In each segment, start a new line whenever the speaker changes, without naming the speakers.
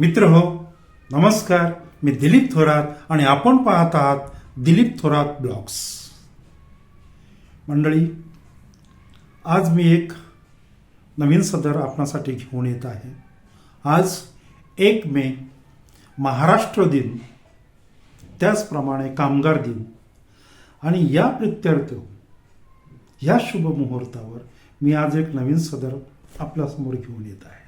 मित्र हो नमस्कार. मी दिलीप थोरात आणि आपण पाहत आहात दिलीप थोरात ब्लॉग्स. मंडळी आज मी एक नवीन सदर आपणासाठी घेऊन येत आहे. आज एक मे महाराष्ट्र दिन. त्याचप्रमाणे कामगार दिन. आणि या प्रित्यर्थ या शुभ मुहूर्तावर मी आज एक नवीन सदर आपल्यासमोर घेऊन येत आहे.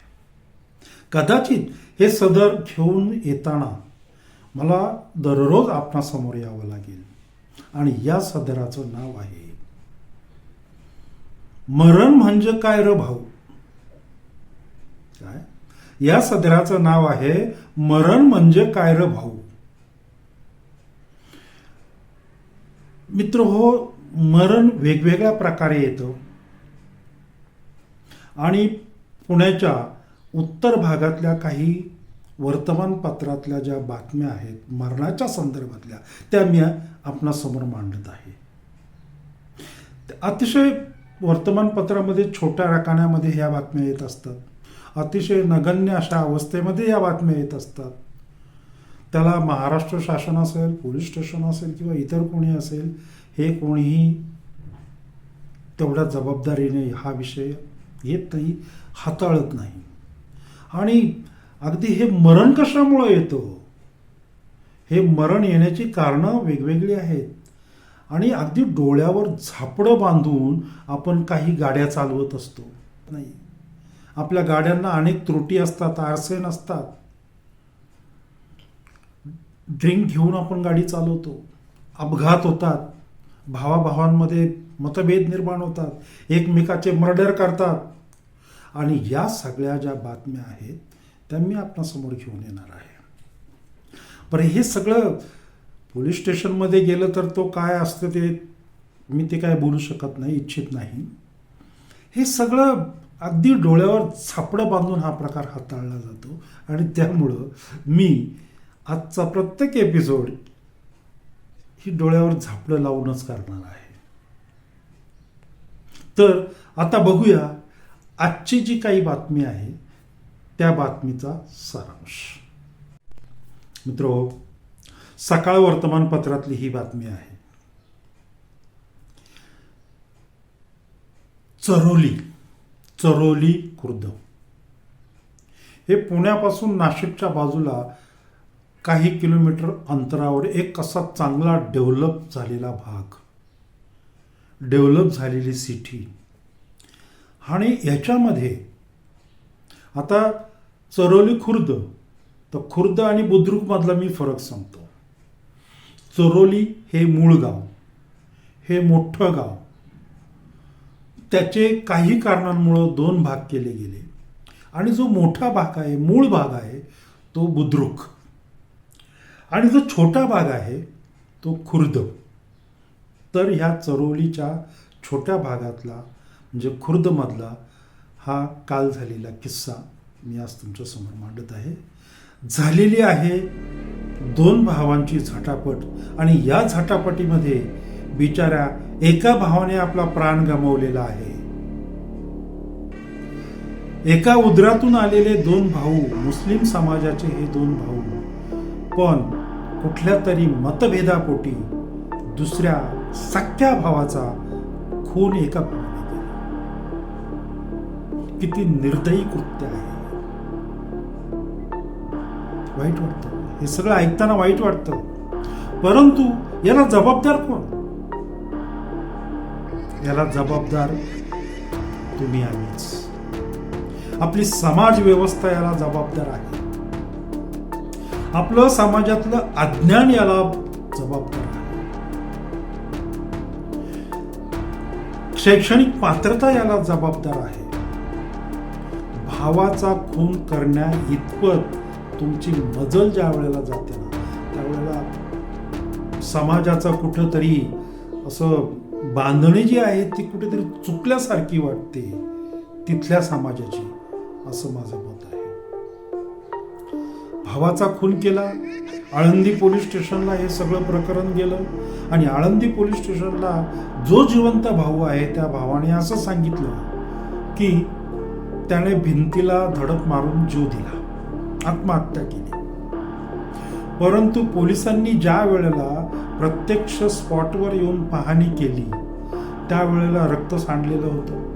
कदाचित हे सदर घेऊन येताना मला दररोज आपणासमोर यावं लागेल. आणि या सदराचं नाव आहे मरण म्हणजे काय र भाऊ? काय? या सदराचं नाव आहे मरण म्हणजे काय र भाऊ? मित्र हो मरण वेगवेगळ्या प्रकारे येतं. आणि पुण्याच्या उत्तर भागातल्या काही वर्तमानपत्रातल्या ज्या बातम्या आहेत मरणाच्या संदर्भातल्या त्या मी आपणासमोर मांडत आहे. अतिशय वर्तमानपत्रामध्ये छोट्या राखाण्यामध्ये ह्या बातम्या येत असतात. अतिशय नगण्य अशा अवस्थेमध्ये या बातम्या येत असतात. त्याला महाराष्ट्र शासन असेल पोलीस स्टेशन असेल किंवा इतर कोणी असेल हे कोणीही तेवढ्या जबाबदारीने हा विषय येत नाही हाताळत नाही. आणि अगदी हे मरण कशामुळं येतं हो? हे? मरण येण्याची कारणं वेगवेगळी आहेत. आणि अगदी डोळ्यावर झापडं बांधून आपण काही गाड्या चालवत असतो. नाही. आपल्या गाड्यांना अनेक त्रुटी असतात आरसे नसतात ड्रिंक घेऊन आपण गाडी चालवतो. अपघात होतात. भावाभावांमध्ये मतभेद निर्माण होतात. एकमेकाचे मर्डर करतात. आणि या सगळ्या ज्या बातम्या आहेत त्या मी आपणासमोर घेऊन येणार आहे. बरं हे सगळं पोलीस स्टेशनमध्ये गेलं तर तो काय असतं ते मी ते काय बोलू शकत नाही इच्छित नाही. हे सगळं अगदी डोळ्यावर झापडं बांधून हा प्रकार हाताळला जातो आणि त्यामुळं मी आजचा प्रत्येक एपिसोड ही डोळ्यावर झापडं लावूनच करणार आहे. तर आता बघूया आजची जी काही बातमी आहे त्या बातमीचा सारांश. मित्र सकाळ वर्तमानपत्रातली ही बातमी आहे. चरोली चरोली खुर्द. हे पुण्यापासून नाशिकच्या बाजूला काही किलोमीटर अंतरावर एक असा चांगला डेव्हलप झालेला भाग. डेव्हलप झालेली सिटी. आणि ह्याच्यामध्ये आता चरोली खुर्द तर खुर्द आणि बुद्रुकमधला मी फरक सांगतो. चरोली हे मूळ गाव हे मोठं गाव. त्याचे काही कारणांमुळं दोन भाग केले गेले. आणि जो मोठा भाग आहे मूळ भाग आहे तो बुद्रुक. आणि जो छोटा भाग आहे तो खुर्द. तर ह्या चरोलीच्या छोट्या भागातला म्हणजे खुर्दमधला हा काल झालेला किस्सा मी आज तुमच्यासमोर मांडत आहे. झालेली आहे दोन भावांची झटापट आणि या झटापटीमध्ये बिचाऱ्या एका भावाने आपला प्राण गमावलेला आहे. एका उदरातून आलेले दोन भाऊ मुस्लिम समाजाचे हे दोन भाऊ पण कुठल्या तरी मतभेदापोटी दुसऱ्या सख्या भावाचा खून एका किती निर्दयी कृत्य आहे. वाईट वाटतं. हे सगळं ऐकताना वाईट वाटतं. परंतु याला जबाबदार कोण? याला जबाबदार तुम्ही आम्हीच. आपली समाज व्यवस्था याला जबाबदार आहे. आपलं समाजातलं अज्ञान याला जबाबदार आहे. शैक्षणिक पात्रता याला जबाबदार आहे. भावाचा खून करण्या इतपत तुमची मजल ज्या वेळेला जाते ना त्यावेळेला समाजाचा कुठंतरी असं बांधणी जी आहे ती कुठेतरी चुकल्यासारखी वाटते तिथल्या समाजाची असं माझं मत आहे. भावाचा खून केला आळंदी पोलीस स्टेशनला हे सगळं प्रकरण गेलं आणि आळंदी पोलीस स्टेशनला जो जिवंत भाऊ आहे त्या भावाने असं सांगितलं की त्याने भिंतीला धडक मारून जीव दिला. आत्महत्या केली. परंतु पोलिसांनी ज्या वेळेला प्रत्यक्ष स्पॉटवर येऊन पाहणी केली त्यावेळेला रक्त सांडलेलं होतं.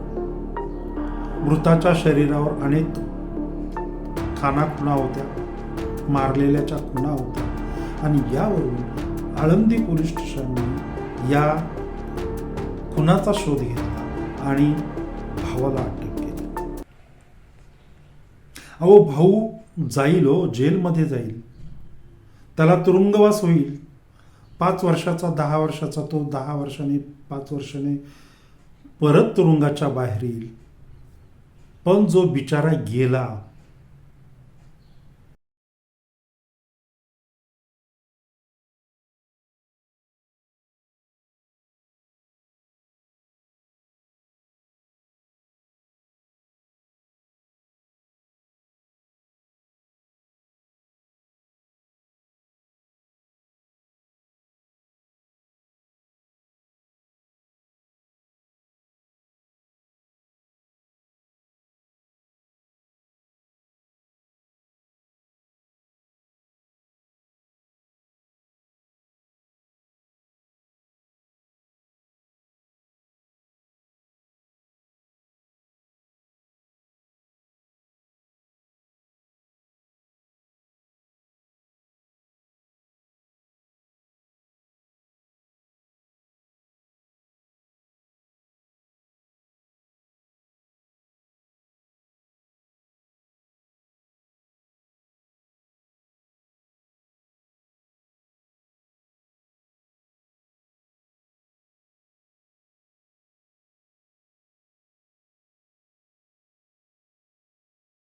मृताच्या शरीरावर अनेक खाना खुणा होत्या मारलेल्याच्या खुणा होत्या आणि यावरून आळंदी पोलीस स्टेशनने या खुनाचा शोध घेतला आणि भावाला अटक अहो भाऊ जाईल हो जेलमध्ये जाईल. त्याला तुरुंगवास होईल. पाच वर्षाचा दहा वर्षाचा तो दहा वर्षाने पाच वर्षाने परत तुरुंगाच्या बाहेर येईल. पण जो बिचारा गेला